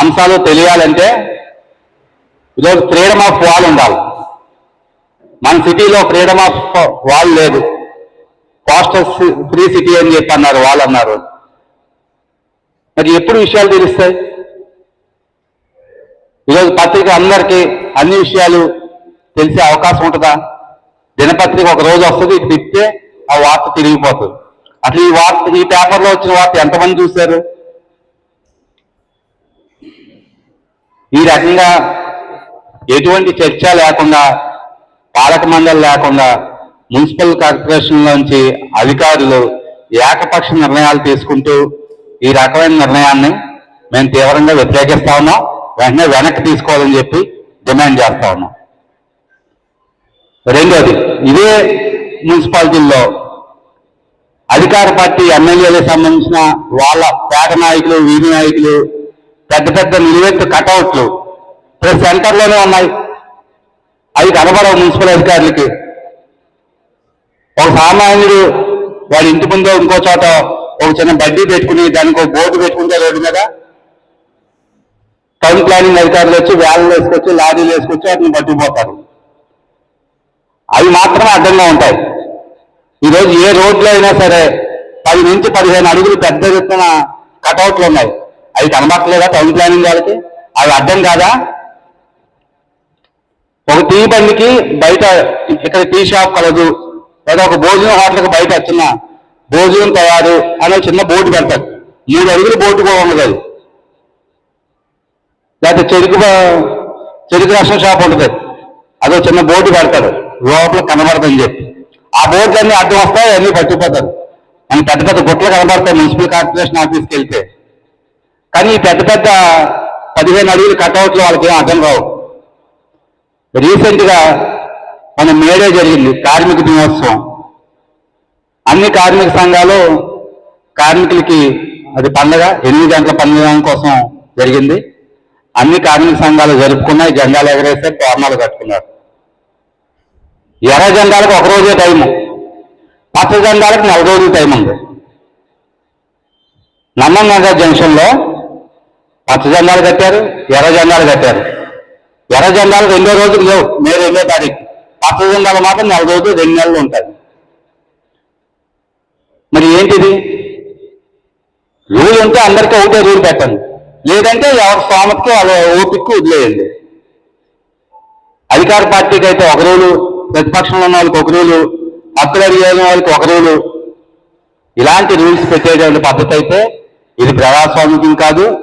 అంశాలు తెలియాలంటే ఈరోజు ఫ్రీడమ్ ఆఫ్ వాల్ ఉండాలి. మన సిటీలో ఫ్రీడమ్ ఆఫ్ వాల్ లేదు. కోస్టల్ ఫ్రీ సిటీ అని చెప్పి అన్నారు వాళ్ళు అన్నారు. మరి ఎప్పుడు విషయాలు తెలుస్తాయి? ఈరోజు పత్రిక అందరికీ అన్ని విషయాలు తెలిసే అవకాశం ఉంటుందా? దినపత్రిక ఒక రోజు వస్తుంది తిప్పితే ఆ వార్త తిరిగిపోతుంది. అట్లా ఈ వార్త ఈ పేపర్లో వచ్చిన వార్త ఎంతమంది చూశారు? ఈ రకంగా ఎటువంటి చర్చ లేకుండా పాలక మండలి లేకుండా మున్సిపల్ కార్పొరేషన్లోంచి అధికారులు ఏకపక్ష నిర్ణయాలు తీసుకుంటూ ఈ రకమైన నిర్ణయాన్ని మేము తీవ్రంగా వ్యతిరేకిస్తా ఉన్నాం. వెంటనే వెనక్కి తీసుకోవాలని చెప్పి డిమాండ్ చేస్తా ఉన్నాం. రెండోది ఇదే మున్సిపాలిటీల్లో అధికార పార్టీ ఎమ్మెల్యేలకు సంబంధించిన వాళ్ళ పేట నాయకులు వీధి నాయకులు పెద్ద పెద్ద నిలువెత్తు కటౌట్లు ప్రతి సెంటర్లోనే ఉన్నాయి. అవి కనబడవు మున్సిపల్ అధికారులకి. ఒక సామాన్యుడు వాడి ఇంటి ముందు ఇంకో చోట ఒక చిన్న బడ్డీ పెట్టుకుని దానికి ఒక బోర్డు పెట్టుకుంటే రోడ్డు మీద టౌన్ ప్లానింగ్ అధికారులు వచ్చి వ్యాన్లు వేసుకొచ్చి లారీలు వేసుకొచ్చి వాటిని పట్టుకుపోతారు. అవి మాత్రమే అడ్డంగా ఉంటాయి. ఈరోజు ఏ రోడ్లో అయినా సరే పది నుంచి పదిహేను అడుగులు పెద్ద ఎత్తున కటౌట్లు ఉన్నాయి. అవి కనబట్టలేదా టౌన్ ప్లానింగ్ వాళ్ళకి? అవి అర్థం కాదా? ఒక టీ బండికి బయట ఇక్కడ టీ షాప్ కలదు. లేదా ఒక భోజనం హోటల్కి బయట చిన్న భోజనం తయారు అనే చిన్న బోర్డు పెడతారు. మూడు అడుగులు బోర్డు కూడా ఉండదు అది. లేకపోతే చెరుకు చెరుకు రసం షాప్ ఉంటుంది. అదో చిన్న బోర్డు పెడతారు. లోపల కనబడదని చెప్పి. ఆ బోర్డులన్నీ అడ్డం వస్తాయి అన్నీ పట్టుకుపోతారు అని పెద్ద పెద్ద గుట్లు కనబడతాయి మున్సిపల్ కార్పొరేషన్ ఆఫీస్కి వెళ్తే. కానీ పెద్ద పెద్ద పదిహేను అడుగులు కట్అవుట్లు వాళ్ళకి ఏం అర్థం రావు రీసెంట్గా మన మేడే జరిగింది కార్మిక దినోత్సవం. అన్ని కార్మిక సంఘాలు కార్మికులకి అది పండగ ఎనిమిది గంటల పండుగ కోసం జరిగింది. అన్ని కార్మిక సంఘాలు జరుపుకున్నాయి జెండాలు ఎగరేసారు తోరణాలు కట్టుకున్నారు. ఎర్ర జెండాలకు ఒక రోజే టైం పచ్చ జెండాలకు నెల రోజులు టైం ఉంది. నమ్మం నగర్ జంక్షన్లో పచ్చ జెండాలు కట్టారు ఎర్ర జెండాలు కట్టారు. ఎర్ర జెండాలు రెండో రోజులు లేవు మే రెండో తారీఖు. పచ్చ జెండాలు మాత్రం నెల రోజులు రెండు నెలలు ఉంటాయి. మరి ఏంటిది? రూల్ ఉంటే అందరికీ ఒకటే రూల్ పెట్టండి. లేదంటే ఎవరి స్వామతికి వాళ్ళ ఓపిక్కి వదిలేయండి. అధికార పార్టీకి అయితే ఒక రూలు ప్రతిపక్షంలో ఉన్న వాళ్ళకి ఒక రూలు హక్కులు అడిగే వాళ్ళకి ఒక రూలు. ఇలాంటి రూల్స్ పెట్టేటువంటి పద్ధతి అయితే ఇది ప్రజాస్వామికం కాదు.